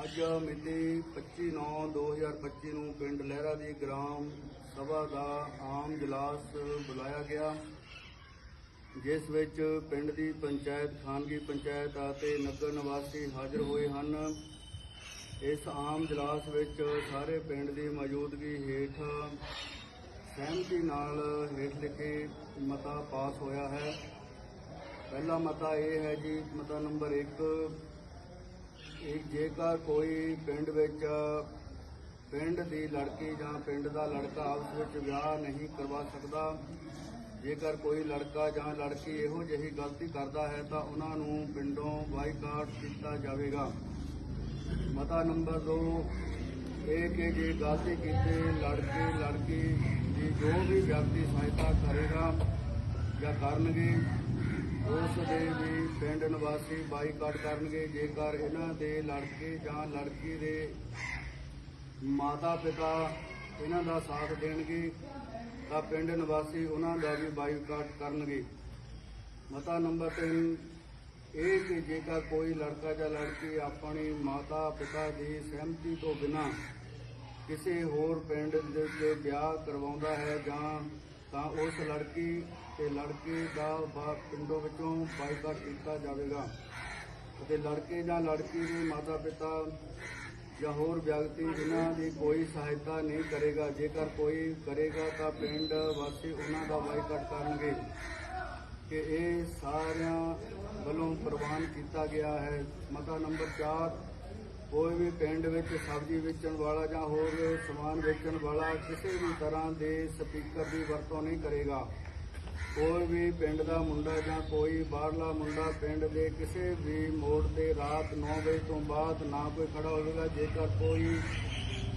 ਅੱਜ ਮਿਤੀ 25/9/2025 ਨੂੰ ਪਿੰਡ ਲਹਿਰਾ ਦੀ ਗ੍ਰਾਮ ਸਭਾ ਦਾ ਆਮ ਜਲਾਸ ਬੁਲਾਇਆ ਗਿਆ, ਜਿਸ ਵਿੱਚ ਪਿੰਡ ਦੀ ਪੰਚਾਇਤ, ਖਾਨਗੀ ਪੰਚਾਇਤ ਅਤੇ ਨਗਰ ਨਿਵਾਸੀ ਹਾਜ਼ਰ ਹੋਏ ਹਨ। ਇਸ ਆਮ ਜਲਾਸ ਵਿੱਚ ਸਾਰੇ ਪਿੰਡ ਦੀ ਮੌਜੂਦਗੀ ਹੇਠ ਸਹਿਮਤੀ ਨਾਲ ਹੇਠ ਲਿਖੇ ਮਤਾ ਪਾਸ ਹੋਇਆ ਹੈ। ਪਹਿਲਾ ਮਤਾ ਇਹ ਹੈ ਜੀ, ਮਤਾ ਨੰਬਰ 1 ਇਹ ਜੇਕਰ ਕੋਈ ਪਿੰਡ ਵਿੱਚ, ਪਿੰਡ ਦੀ ਲੜਕੀ ਜਾਂ ਪਿੰਡ ਦਾ ਲੜਕਾ ਆਪਸ ਵਿੱਚ ਵਿਆਹ ਨਹੀਂ ਕਰਵਾ ਸਕਦਾ, ਜੇਕਰ ਕੋਈ ਲੜਕਾ ਜਾਂ ਲੜਕੀ ਇਹੋ ਜਿਹੀ ਗਲਤੀ ਕਰਦਾ ਹੈ, ਤਾਂ ਉਹਨਾਂ ਨੂੰ ਪਿੰਡੋਂ ਬਾਈਕਾਟ ਕੀਤਾ ਜਾਵੇਗਾ। ਮਤਾ ਨੰਬਰ 2 ਇਹ ਕਿ ਜੇ ਗਲਤੀ ਕੀਤੇ ਲੜਕੇ, ਲੜਕੀ ਦੀ ਜੋ ਵੀ ਵਿਅਕਤੀ ਸਹਾਇਤਾ ਕਰੇਗਾ ਜਾਂ ਕਰਨਗੇ ਉਸ ਦੇ ਵੀ ਪਿੰਡ ਨਿਵਾਸੀ ਬਾਈਕਾਟ ਕਰਨਗੇ, ਜੇਕਰ ਇਹਨਾਂ ਦੇ ਲੜਕੇ ਜਾਂ ਲੜਕੀ ਦੇ ਮਾਤਾ ਪਿਤਾ ਇਹਨਾਂ ਦਾ ਸਾਥ ਦੇਣਗੇ, ਤਾਂ ਪਿੰਡ ਨਿਵਾਸੀ ਉਹਨਾਂ ਦਾ ਵੀ ਬਾਈਕਾਟ ਕਰਨਗੇ। ਮਤਾ ਨੰਬਰ 3 ਇਹ ਕਿ ਜੇਕਰ ਕੋਈ ਲੜਕਾ ਜਾਂ ਲੜਕੀ ਆਪਣੀ ਮਾਤਾ ਪਿਤਾ ਦੀ ਸਹਿਮਤੀ ਤੋਂ ਬਿਨਾਂ ਕਿਸੇ ਹੋਰ ਪਿੰਡ ਦੇ ਵਿਆਹ ਕਰਵਾਉਂਦਾ ਹੈ ਜਾਂ ਤਾਂ ਉਸ ਲੜਕੀ ਤੇ ਲੜਕੇ ਦਾ ਬਾ ਪਿੰਡੋਂ ਵਿੱਚੋਂ ਬਾਈਕਾਟ ਕੀਤਾ ਜਾਵੇਗਾ ਅਤੇ ਲੜਕੇ ਜਾਂ ਲੜਕੀ ਦੇ ਮਾਤਾ ਪਿਤਾ ਜਾਂ ਹੋਰ ਵਿਅਕਤੀ ਜਿਨ੍ਹਾਂ ਦੀ ਕੋਈ ਸਹਾਇਤਾ ਨਹੀਂ ਕਰੇਗਾ, ਜੇਕਰ ਕੋਈ ਕਰੇਗਾ ਤਾਂ ਪਿੰਡ ਵਾਸੀ ਉਹਨਾਂ ਦਾ ਬਾਈਕਾਟ ਕਰਨਗੇ ਕਿ ਇਹ ਸਾਰਿਆਂ ਵੱਲੋਂ ਪ੍ਰਵਾਨ ਕੀਤਾ ਗਿਆ ਹੈ। ਮਤਾ ਨੰਬਰ 4 ਕੋਈ ਵੀ ਪਿੰਡ ਵਿੱਚ ਸਬਜ਼ੀ ਵੇਚਣ ਵਾਲਾ ਜਾਂ ਹੋਰ ਸਮਾਨ ਵੇਚਣ ਵਾਲਾ ਕਿਸੇ ਵੀ ਤਰ੍ਹਾਂ ਦੇ ਸਪੀਕਰ ਦੀ ਵਰਤੋਂ ਨਹੀਂ ਕਰੇਗਾ। ਕੋਈ ਵੀ ਪਿੰਡ ਦਾ ਮੁੰਡਾ ਜਾਂ ਕੋਈ ਬਾਹਰਲਾ ਮੁੰਡਾ ਪਿੰਡ ਦੇ ਕਿਸੇ ਵੀ ਮੋੜ ਤੇ ਰਾਤ 9 ਵਜੇ ਤੋਂ ਬਾਅਦ ਨਾ ਕੋਈ ਖੜਾ ਹੋਵੇਗਾ। ਜੇਕਰ ਕੋਈ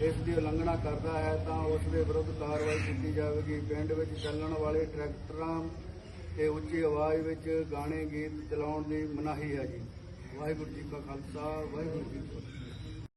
ਇਸ ਦੀ ਉਲੰਘਣਾ ਕਰਦਾ ਹੈ ਤਾਂ ਉਸ ਦੇ ਵਿਰੁੱਧ ਕਾਰਵਾਈ ਕੀਤੀ ਜਾਵੇਗੀ। ਪਿੰਡ ਵਿੱਚ ਚੱਲਣ ਵਾਲੇ ਟਰੈਕਟਰਾਂ ਤੇ ਉੱਚੀ ਆਵਾਜ਼ ਵਿੱਚ ਗਾਣੇ, ਗੀਤ ਚਲਾਉਣ ਦੀ ਮਨਾਹੀ ਹੈ ਜੀ। ਵਾਹਿਗੁਰੂ ਜੀ ਕਾ ਖਾਲਸਾ, ਵਾਹਿਗੁਰੂ ਜੀ ਕੀ ਫਤਿਹ।